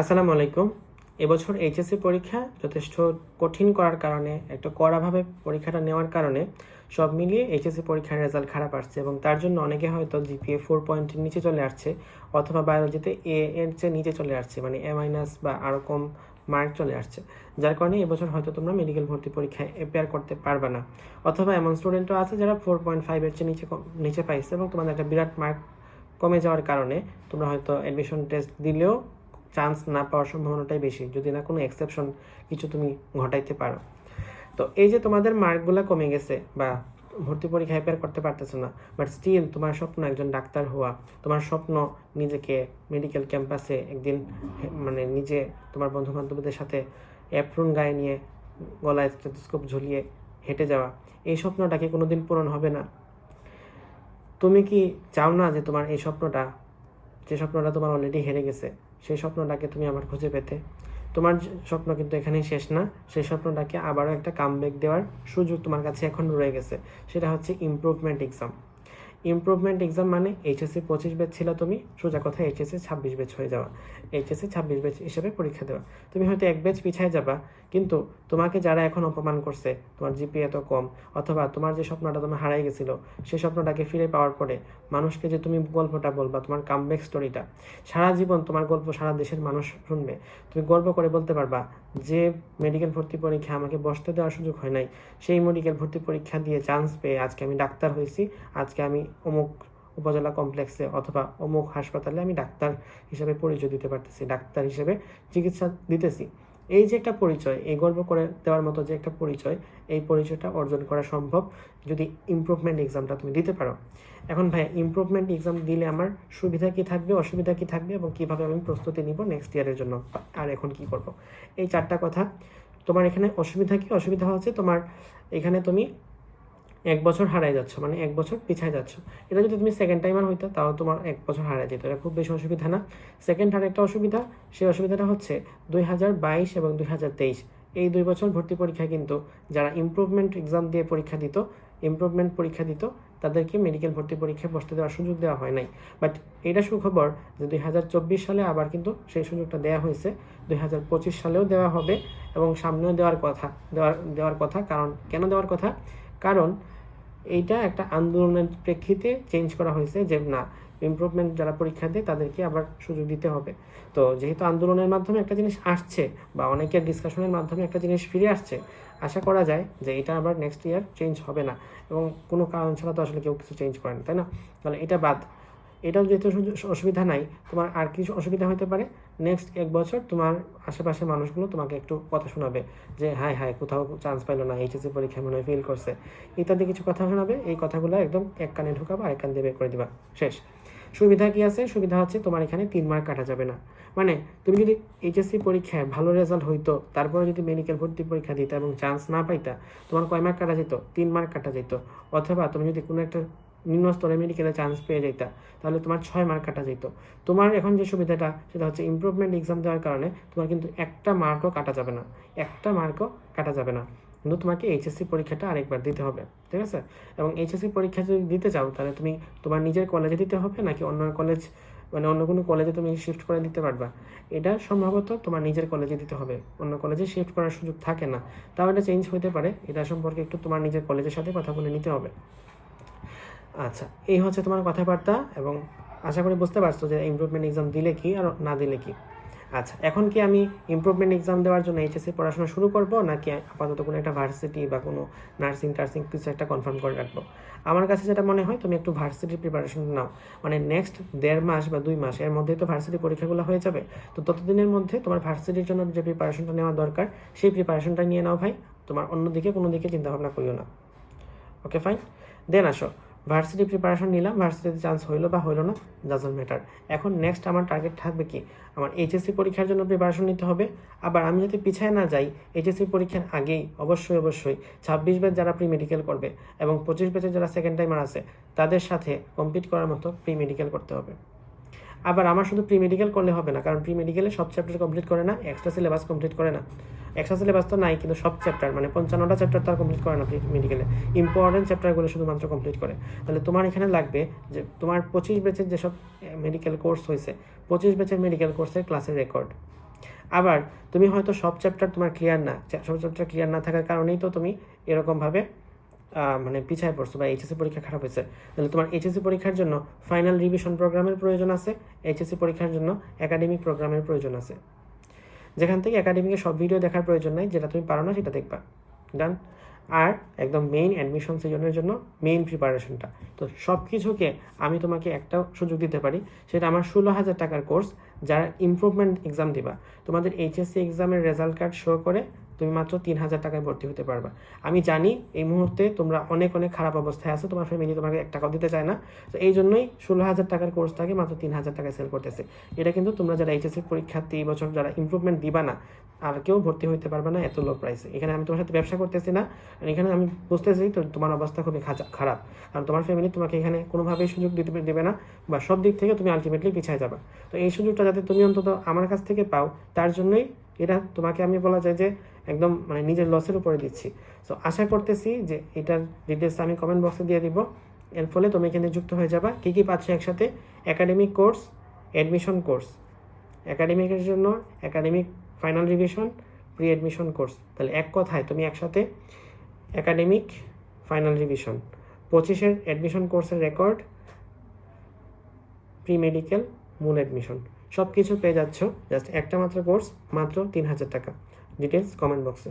আসসালামু আলাইকুম। এবছর এইচএসসি পরীক্ষা যথেষ্ট কঠিন করার কারণে, একটা কড়াভাবে পরীক্ষাটা নেওয়ার কারণে সব মিলিয়ে এইচএসসি পরীক্ষার রেজাল্ট খারাপ আসছে এবং তার জন্য অনেকে হয়তো জিপিএ ফোর পয়েন্টের নিচে চলে আসছে অথবা বায়োলজিতে এ এর চেয়ে নিচে চলে আসছে মানে এ মাইনাস বা আরও কম মার্ক চলে আসছে। যার কারণে এবছর হয়তো তোমরা মেডিকেল ভর্তি পরীক্ষায় অ্যাপিয়ার করতে পারবে না। অথবা এমন স্টুডেন্টও আছে যারা ফোর পয়েন্ট ফাইভের চেয়ে নিচে নিচে পাইছে এবং তোমাদের একটা বিরাট মার্ক কমে যাওয়ার কারণে তোমরা হয়তো অ্যাডমিশন টেস্ট দিলেও চান্স না পাওয়ার সম্ভাবনাটাই বেশি, যদি না কোনো এক্সেপশন কিছু তুমি ঘটাইতে পারো। তো এই যে তোমাদের মার্কগুলো কমে গেছে বা ভর্তি পরীক্ষায় অ্যাপিয়ার করতে পারতেছো না বাট স্টিল তোমার স্বপ্ন একজন ডাক্তার হওয়া, তোমার স্বপ্ন নিজেকে মেডিকেল ক্যাম্পাসে একদিন মানে নিজে তোমার বন্ধু বান্ধবদের সাথে অ্যাপ্রুন গায়ে নিয়ে গলায় স্টেথোস্কোপ ঝুলিয়ে হেঁটে যাওয়া, এই স্বপ্নটা কি কোনোদিন পূরণ হবে না? তুমি কি চাও না যে তোমার এই স্বপ্নটা, যে স্বপ্নটা তোমার অলরেডি হেরে গেছে? সেই স্বপ্নটাকে তুমি আবার খুঁজে পেতে। তোমার স্বপ্ন কিন্তু এখানেই শেষ না। সেই স্বপ্নটাকে আবারও একটা কামব্যাক দেওয়ার সুযোগ তোমার কাছে এখন রয়ে গেছে। সেটা হচ্ছে ইমপ্রুভমেন্ট এক্সাম ইমপ্রুভমেন্ট এক্সাম মানে এইচএসসি পঁচিশ ব্যাচ ছিল তুমি, সোজা কথা এইচএসসি ছাব্বিশ ব্যাচ হয়ে যাওয়া। এইচএসসি ছাব্বিশ ব্যাচ হিসেবে পরীক্ষা দেওয়া। তুমি হয়তো এক ব্যাচ পিছায় যাবা, কিন্তু তোমাকে যারা এখন অপমান করছে, তোমার জিপি এত কম, অথবা তোমার যে স্বপ্নটা তোমার হারাই গেছিল, সেই স্বপ্নটাকে ফিরে পাওয়ার পরে মানুষকে যে তুমি গল্পটা বলবা, তোমার কামব্যাক স্টোরিটা সারা জীবন তোমার গল্প সারা দেশের মানুষ শুনবে। তুমি গর্ব করে বলতে পারবা, যে মেডিকেল ভর্তি পরীক্ষা আমাকে বসতে দেওয়ার সুযোগ হয় নাই, সেই মেডিকেল ভর্তি পরীক্ষা দিয়ে চান্স পেয়ে আজকে আমি ডাক্তার হয়েছি, আজকে আমি অমুক উপজেলা কমপ্লেক্সে অথবা অমুক হাসপাতালে আমি ডাক্তার হিসেবে পরিচয় দিতে পারতেছি, ডাক্তার হিসেবে চিকিৎসা দিতেছি। এই যে একটা পরিচয়, এই গর্ব করে দেওয়ার মতো যে একটা পরিচয়, এই পরিচয়টা অর্জন করা সম্ভব যদি ইমপ্রুভমেন্ট এক্সামটা তুমি দিতে পারো। এখন ভাই ইমপ্রুভমেন্ট এক্সাম দিলে আমার সুবিধা কি থাকবে, অসুবিধা কি থাকবে এবং কীভাবে আমি প্রস্তুতি নিব নেক্সট ইয়ারের জন্য? আর এখন কি করব? এই চারটা কথা, তোমার এখানে অসুবিধা কি? অসুবিধা হচ্ছে তোমার এখানে তুমি এক বছর হারাই যাচ্ছ মানে এক বছর পিছায় যাচ্ছ। এটা যদি তুমি সেকেন্ড টাইমার হইতো, তাও তোমার এক বছর হারাই যেত। এটা খুব বেশি অসুবিধা না। সেকেন্ড আর একটা অসুবিধা, সেই অসুবিধাটা হচ্ছে দুই হাজার বাইশ এবং দুই হাজার তেইশ। এই দুই বছর ভর্তি পরীক্ষা কিন্তু যারা ইমপ্রুভমেন্ট এক্সাম দিয়ে পরীক্ষা দিত ইমপ্রুভমেন্ট পরীক্ষা দিত, তাদেরকে মেডিকেল ভর্তি পরীক্ষায় বসতে দেওয়ার সুযোগ দেওয়া হয় নাই। বাট এটা সুখবর যে দুই হাজার চব্বিশ সালে আবার কিন্তু সেই সুযোগটা দেওয়া হয়েছে। দুই হাজার পঁচিশ সালেও দেওয়া হবে এবং সামনেও দেওয়ার কথা, দেওয়ার দেওয়ার কথা। কারণ কেন দেওয়ার কথা? কারণ এইটা একটা আন্দোলনের প্রেক্ষিতে চেঞ্জ করা হয়েছে যে না ইমপ্রুভমেন্ট যারা পরীক্ষা দেয় তাদেরকে আবার সুযোগ দিতে হবে। তো যেহেতু আন্দোলনের মাধ্যমে একটা জিনিস আসছে বা অনেকের ডিসকাশনের মাধ্যমে একটা জিনিস ফিরে আসছে, আশা করা যায় যে এটা আবার নেক্সট ইয়ার চেঞ্জ হবে না। এবং কোনো কারণ ছাড়া তো আসলে কেউ কিছু চেঞ্জ করে না তাই না? তাহলে এটা বাদ। এটাও যেহেতু অসুবিধা নাই, তোমার আর কিছু অসুবিধা হতে পারে। নেক্সট এক বছর তোমার আশেপাশের মানুষগুলো তোমাকে একটু কথা শোনাবে যে হাই হাই কোথাও চান্স পাইলো না এইচএসসি পরীক্ষা মনে হয় ফেল করছে। ইত্যাদি কিছু কথা শোনাবে। এই কথাগুলো একদম এক কানে ঢুকাবা, আরেক কান দিয়ে বের করে দিবা। শেষ। সুবিধা কি আছে? সুবিধা হচ্ছে তোমার এখানে তিন মার্ক কাটা যাবে না। মানে তুমি যদি এইচএসসি পরীক্ষায় ভালো রেজাল্ট হইতো, তারপরে যদি মেডিকেল ভর্তি পরীক্ষা দিতে এবং চান্স না পাইতা, তোমার কয় মার্ক কাটা যেত? তিন মার্ক কাটা যেত। অথবা তুমি যদি কোনো একটা নিম্ন স্তরে মেডিকেলে চান্স পেয়ে যেতা তাহলে তোমার ছয় মার্ক কাটা যেত তোমার এখন যে সুবিধাটা, সেটা হচ্ছে ইমপ্রুভমেন্ট এক্সাম দেওয়ার কারণে তোমার কিন্তু একটা মার্কও কাটা যাবে না। একটা মার্কও কাটা যাবে না। কিন্তু তোমাকে এইচএসসি পরীক্ষাটা আরেকবার দিতে হবে, ঠিক আছে? এবং এইচএসসি পরীক্ষা যদি দিতে চাও, তাহলে তুমি তোমার নিজের কলেজে দিতে হবে, নাকি অন্য কলেজ মানে অন্য কোনো কলেজে তুমি শিফট করে দিতে পারবা? এটা সম্ভবত তোমার নিজের কলেজে দিতে হবে। অন্য কলেজে শিফট করার সুযোগ থাকে না। তাও এটা চেঞ্জ হতে পারে। এটা সম্পর্কে একটু তোমার নিজের কলেজের সাথে কথা বলে নিতে হবে। আচ্ছা এই হচ্ছে তোমার কথাবার্তা এবং আশা করি বুঝতে পারছ যে ইমপ্রুভমেন্ট এক্সাম দিলে কি আর না দিলে কি। আচ্ছা এখন কি আমি ইমপ্রুভমেন্ট এক্সাম দেওয়ার জন্য এইচএসসি পড়াশোনা শুরু করব নাকি আপাতত কোনো একটা ভার্সিটি বা কোনো নার্সিং টার্সিং কিছু একটা কনফার্ম করে রাখব? আমার কাছে যেটা মনে হয়, তুমি একটু ভার্সিটির প্রিপারেশন নাও। মানে নেক্সট দেড় মাস বা দুই মাস, এর মধ্যেই তো ভার্সিটি পরীক্ষাগুলো হয়ে যাবে। তো ততদিনের মধ্যে তোমার ভার্সিটির জন্য যে প্রিপারেশনটা নেওয়া দরকার, সেই প্রিপারেশনটা নিয়ে নাও ভাই। তোমার অন্যদিকে কোনো দিকে চিন্তাভাবনা করিও না। ওকে ফাইন দেন আসো। ভার্সিটি প্রিপারেশন নিলাম ভার্সিটিতে চান্স হইল বা হইল না ডাজন্ট ম্যাটার এখন নেক্সট আমার টার্গেট থাকবে কি? আমার এইচএসসি পরীক্ষার জন্য প্রিপারেশন নিতে হবে। আবার আমি যদি পিছায় না যাই এইচএসসি পরীক্ষার আগেই, অবশ্যই অবশ্যই ছাব্বিশ ব্যাচ যারা প্রি মেডিকেল করবে এবং পঁচিশ ব্যাচের যারা সেকেন্ড টাইমার আছে, তাদের সাথে কমপ্লিট করার মতো প্রি মেডিকেল করতে হবে। আবার আমার শুধু প্রি মেডিকেল করলে হবে না, কারণ প্রি মেডিকেলে সব চ্যাপ্টার কমপ্লিট করে না এক্সট্রা সিলেবাস কমপ্লিট করে না। এক্সট্রা সিলেবাস তো নাই, কিন্তু সব চ্যাপ্টার মানে পঞ্চান্নটা চ্যাপ্টার তার কমপ্লিট করে না প্রি মেডিকেলে ইম্পর্টেন্ট চ্যাপ্টারগুলো শুধুমাত্র কমপ্লিট করে। তাহলে তোমার এখানে লাগবে যে, তোমার পঁচিশ ব্যাচের যেসব মেডিকেল কোর্স হয়েছে, পঁচিশ ব্যাচের মেডিকেল কোর্সের ক্লাসের রেকর্ড আবার, তুমি হয়তো সব চ্যাপ্টার তোমার ক্লিয়ার না, সব চ্যাপ্টার ক্লিয়ার না থাকার কারণেই তো তুমি এরকমভাবে মানে পিছায় পড়ছো বা এইচএসসি পরীক্ষা খারাপ হয়েছে। তাহলে তোমার এইচএসসি পরীক্ষার জন্য ফাইনাল রিভিশন প্রোগ্রামের প্রয়োজন আছে এইচএসসি পরীক্ষার জন্য একাডেমিক প্রোগ্রামের প্রয়োজন আছে। যেখান থেকে একাডেমিকে সব ভিডিও দেখার প্রয়োজন নাই, যেটা তুমি পারো না সেটা দেখবা। ডান আর একদম মেইন অ্যাডমিশন সিজনের জন্য মেইন প্রিপারেশনটা তো সব কিছুকে আমি তোমাকে একটা সুযোগ দিতে পারি, সেটা আমার ষোলো হাজার টাকার কোর্স যারা ইমপ্রুভমেন্ট এক্সাম দিবা। তোমাদের এইচএসসি এক্সামের রেজাল্ট কার্ড শো করে তুমি মাত্র তিন হাজার টাকায় ভর্তি হতে পারবা। আমি জানি এই মুহূর্তে তোমরা অনেক অনেক খারাপ অবস্থায় আছো, তোমার ফ্যামিলি তোমাকে এক টাকাও দিতে চায় না। তো এই জন্যই ষোলো হাজার টাকার কোর্সটাকে মাত্র তিন হাজার টাকায় সেল করতেছে। এটা কিন্তু তোমরা যারা এইচএসসি পরীক্ষার্থী, এই বছর যারা ইমপ্রুভমেন্ট দিবা না আর কেউ ভর্তি হইতে পারবে না এত লো প্রাইসে এখানে আমি তোমার সাথে ব্যবসা করতেছি না, আর এখানে আমি বুঝতেছি তো তোমার অবস্থা খুবই খারাপ। কারণ তোমার ফ্যামিলি তোমাকে এখানে কোনোভাবেই সুযোগ দিতে দেবে না বা সব দিক থেকে তুমি আলটিমেটলি পিছিয়ে যাবে। তো এই সুযোগটা যাতে তুমি অন্তত আমার কাছ থেকে পাও, তার জন্যই এটা তোমাকে আমি বলা যায় যে একদম মানে নিজের লসের উপরে দিচ্ছি। সো আশা করতেছি যে এটার ডিটেলস আমি কমেন্ট বক্সে দিয়ে দিব। এর ফলে তুমি এখানে যুক্ত হয়ে যাবা। কী কী পাচ্ছ একসাথে? একাডেমিক কোর্স অ্যাডমিশন কোর্স একাডেমিকের জন্য academic final revision pre admission course তাহলে এক কথায় তুমি একসাথে একাডেমিক ফাইনাল রিভিশন পঁচিশের অ্যাডমিশন কোর্সের রেকর্ড প্রি মেডিকেল মূল অ্যাডমিশন সব কিছু পেয়ে যাচ্ছ জাস্ট একটা মাত্র কোর্স মাত্র তিন হাজার টাকা। ডিটেলস কমেন্ট বক্সে